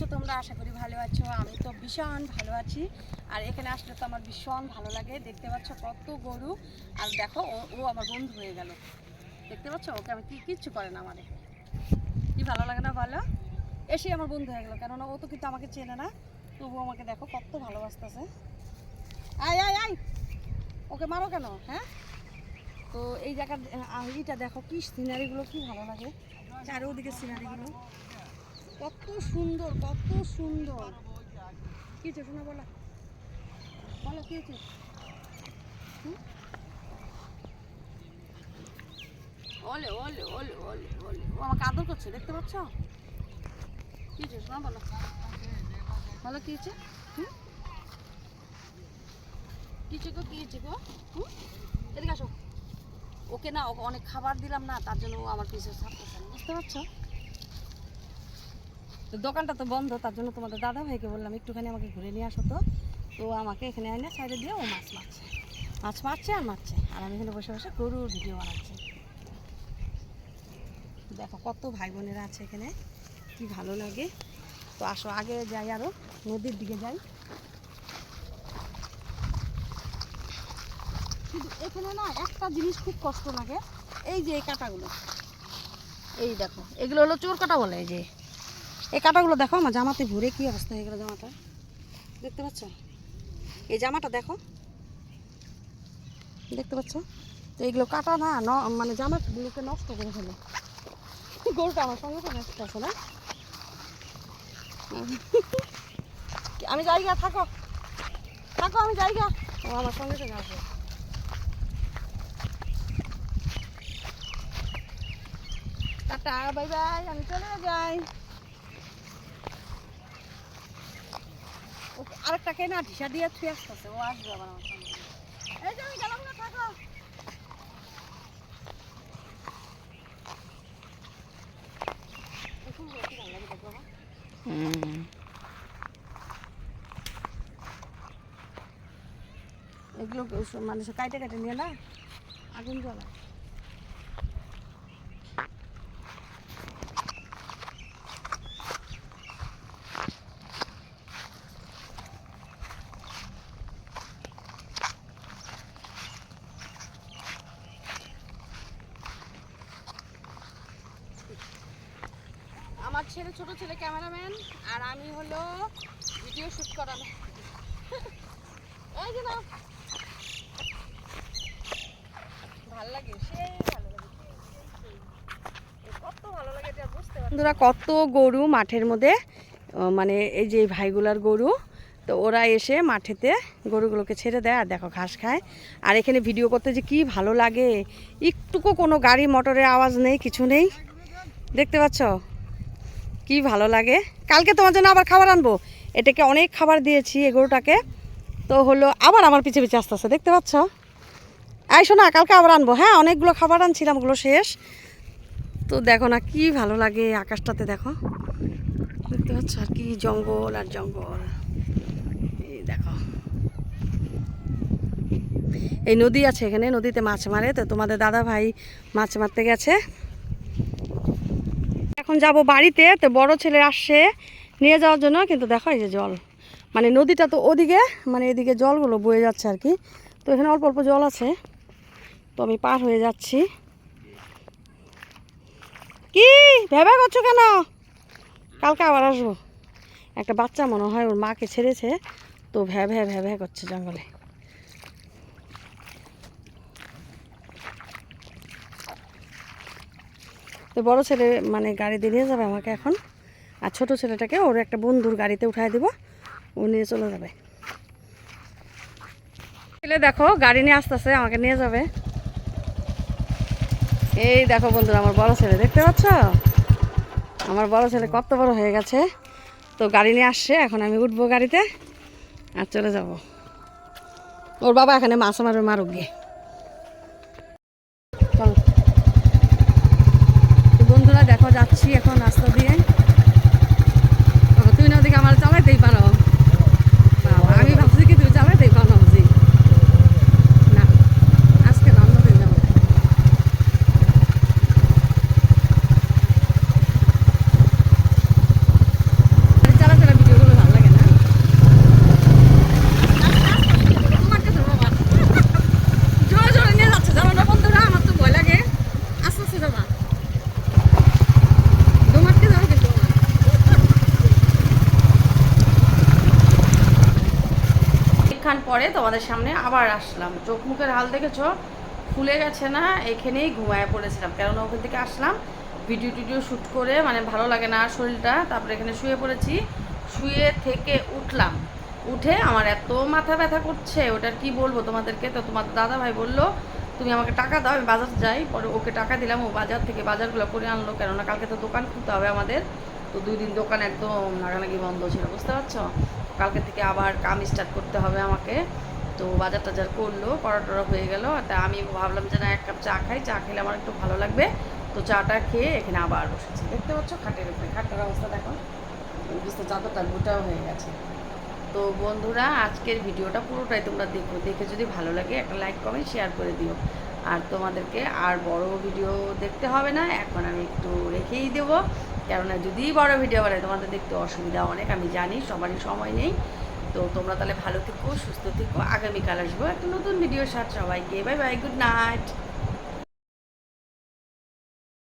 আছো তোমরা? আশা করি ভালো আছো। আমি তো ভীষণ ভালো আছি। আর এখানে আসলে তো আমার ভীষণ ভালো লাগে। দেখতে পাচ্ছ কত গরু। আর দেখো, ও আমার বন্ধু হয়ে গেল। দেখতে পাচ্ছ? ওকে আমি কি, কিচ্ছু করে না আমারে কি ভালো লাগে না বলো? এসে আমার বন্ধু হয়ে গেল। কেননা ও তো কিন্তু আমাকে চেনে না। তবু আমাকে দেখো কত ভালোবাসতেছে। আয় আয় আয়! ওকে মারো কেন? হ্যাঁ? তো এই জায়গার এইটা দেখো কি সিনারিগুলো কি ভালো লাগে। চারিদিকে সিনারিগুলো কত সুন্দর কত সুন্দর। কি হচ্ছে শোনা বলো? বলো, কি হচ্ছে? ওলে ওলে ওলে ওলে ওলে। ও আমাকে আদর করছে, দেখতে পাচ্ছ? কি হচ্ছে শোনা বলো? বলো, কি হচ্ছে কি হচ্ছে গো, কি হচ্ছে গো? এদিকে আসো। ওকে না, ওকে অনেক খাবার দিলাম না, তার জন্য ও আমার পিছনে ছাড়তেছে না বুঝতে পারছ? তো দোকানটা তো বন্ধ, তার জন্য তোমাদের দাদা ভাইকে বললাম, একটুখানি আমাকে ঘুরে নিয়ে আসো তো। তো আমাকে এখানে এনে সাইডে দিয়ে ও মাছ মারছে। মাছ মারছে আর মারছে। আর আমি এখানে বসে বসে গরুর ভিডিও বানাচ্ছি। দেখো কত ভাই বোনেরা আছে এখানে, কি ভালো লাগে। তো আসো, আগে যাই আরও, নদীর দিকে যাই। কিন্তু এখানে না একটা জিনিস খুব কষ্ট লাগে, এই যে এই কাঁটাগুলো। এই দেখো, এগুলো হলো চোর কাটা বলে, এই যে। এই কাঁটাগুলো দেখো, আমার জামাতে ঘুরে কি অবস্থা হয়ে গেল জামাটা। দেখতে পাচ্ছ? এই জামাটা দেখো। দেখতে পাচ্ছ? তো এইগুলো কাটা না, ন- মানে জামাগুলোকে নষ্ট করে ফেলে। গরুটা আমার সঙ্গে তো নষ্ট আছে না। আমি যাইগা থাকো। থাকো, আমি যাইগা ও আমার সঙ্গে সঙ্গে আসবে। টাটা, বাই বাই, আমি চলে যাই ওকে আরেকটাকে না ঢিসা দিয়ে থুয়ে আসতেছে ও আসবে আবার আমার সঙ্গে। এই যে আমি গেলাম না থাকো। এই ফুলগুলো কি ভালো লাগে দেখো বাবা। এগুলো সব মানুষ কাইটে কাটে নিয়ে না আগুন জ্বলা আমার ছেলে, ছোট ছেলে ক্যামেরাম্যান, আর আমি হলো ভিডিও শুট করানো। এই যে নাও। ভালো লাগে, সেই ভালো লাগে কত গরু মাঠের মধ্যে মানে এই যে ভাইগুলার গরু, তো ওরা এসে মাঠেতে গরুগুলোকে ছেড়ে দেয়, আর দেখো ঘাস খায়। আর এখানে ভিডিও করতে যে কি ভালো লাগে, একটুকু কোনো গাড়ি, মোটরের আওয়াজ নেই, কিছু নেই। দেখতে পাচ্ছ? কি ভালো লাগে? কালকে তোমার জন্য আবার খাবার আনব। এটাকে অনেক খাবার দিয়েছি এই গরুটাকে। তো হলো আবার আমার পিছে পিছে আসতে আসতে দেখতে পাচ্ছ? এই শোনা, কালকে আবার আনব। হ্যাঁ অনেকগুলো খাবার আনছিলাম, ওগুলো শেষ। তো দেখো না, কি ভালো লাগে আকাশটাতে, দেখো। দেখতে পাচ্ছ আর কি জঙ্গল আর জঙ্গল। এই দেখো। এই নদী আছে এখানে, নদীতে মাছ মারে। তো তোমাদের দাদা ভাই মাছ মারতে গেছে। এখন যাব বাড়িতে, তো বড় ছেলে আসছে নিয়ে যাওয়ার জন্য, কিন্তু দেখো এই যে জল। মানে নদীটা তো ওদিকে মানে এদিকে জলগুলো বয়ে যাচ্ছে আর কি। তো এখানে অল্প অল্প জল আছে। তো আমি পার হয়ে যাচ্ছি। কি? ভেবে করছ কেন? কালকে আবার আসব। একটা বাচ্চা মনে হয় ওর মাকে ছেড়েছে, তো ভ্যা ভ্যা ভ্যা ভ্যা করছে জঙ্গলে। তো বড় ছেলে মানে গাড়ি দিয়ে নিয়ে যাবে আমাকে এখন। আর ছোট ছেলেটাকে ওর একটা বন্ধুর গাড়িতে উঠায় দিব। ও নিয়ে চলে যাবে। ছেলে দেখো, গাড়ি নিয়ে আসতেছে, আমাকে নিয়ে যাবে। এই দেখো বন্ধুরা, আমার বড় ছেলে, দেখতে পাচ্ছ? আমার বড় ছেলে কত বড় হয়ে গেছে। তো গাড়ি নিয়ে আসছে, এখন আমি উঠবো গাড়িতে আর চলে যাব। ওর বাবা এখানে মাছ মারবে, মারুক গিয়ে চলো তো বন্ধুরা দেখো যাচ্ছি এখন রাস্তা দিয়ে বাবা, তুই না ওদিকে আমার চালাইতেই পারো বাবা, আমি ভাবছি কি তুই চালাইতেই পারো না বুঝি না আজকে না অন্যদিন যাব গাড়ি চালা পরে তোমাদের সামনে আবার আসলাম। চোখ মুখের হাল দেখেছ? ফুলে গেছে না? এখানেই ঘুমায় পড়েছিলাম। কেননা ওখান থেকে আসলাম ভিডিও টিডিও শ্যুট করে মানে ভালো লাগে না শরীরটা, তারপরে এখানে শুয়ে পড়েছি। শুয়ে থেকে উঠলাম। উঠে আমার এত মাথা ব্যথা করছে, ওটার কি বলব তোমাদেরকে? তো তোমার দাদা ভাই বলল, তুমি আমাকে টাকা দাও, আমি বাজার যাই। পরে ওকে টাকা দিলাম, ও বাজার থেকে বাজারগুলো করে আনলো, কেননা কালকে তো দোকান খুলতে হবে আমাদের। তো দুই দিন দোকান একদম নাগানাগি বন্ধ ছিল, বুঝতে পারছ? কালকে থেকে আবার কাম স্টার্ট করতে হবে আমাকে। তো বাজার টাজার করল পরোটা হয়ে গেল। তা আমি ভাবলাম যে না, এক কাপ চা খাই, চা খেলে আমার একটু ভালো লাগবে। তো চাটা খেয়ে এখানে আবার বসেছি। দেখতে পাচ্ছ খাটের উপরে খাটের অবস্থা দেখো। বুঝতে চাদরটা গোটাও হয়ে গেছে। তো বন্ধুরা, আজকের ভিডিওটা পুরোটাই তোমরা দেখো। দেখে যদি ভালো লাগে, একটা লাইক কমেন্ট শেয়ার করে দিও। আর তোমাদেরকে আর বড় ভিডিও দেখতে হবে না। এখন আমি একটু রেখেই দেবো। কেননা যদি বড় ভিডিও বানাই, তোমাদের দেখতে অসুবিধা অনেক, আমি জানি, সবারই সময় নেই। তো তোমরা তাহলে ভালো থেকো, সুস্থ থেকো। আগামীকাল আসব একটা নতুন ভিডিওর সাথে সবাইকে। Bye bye good night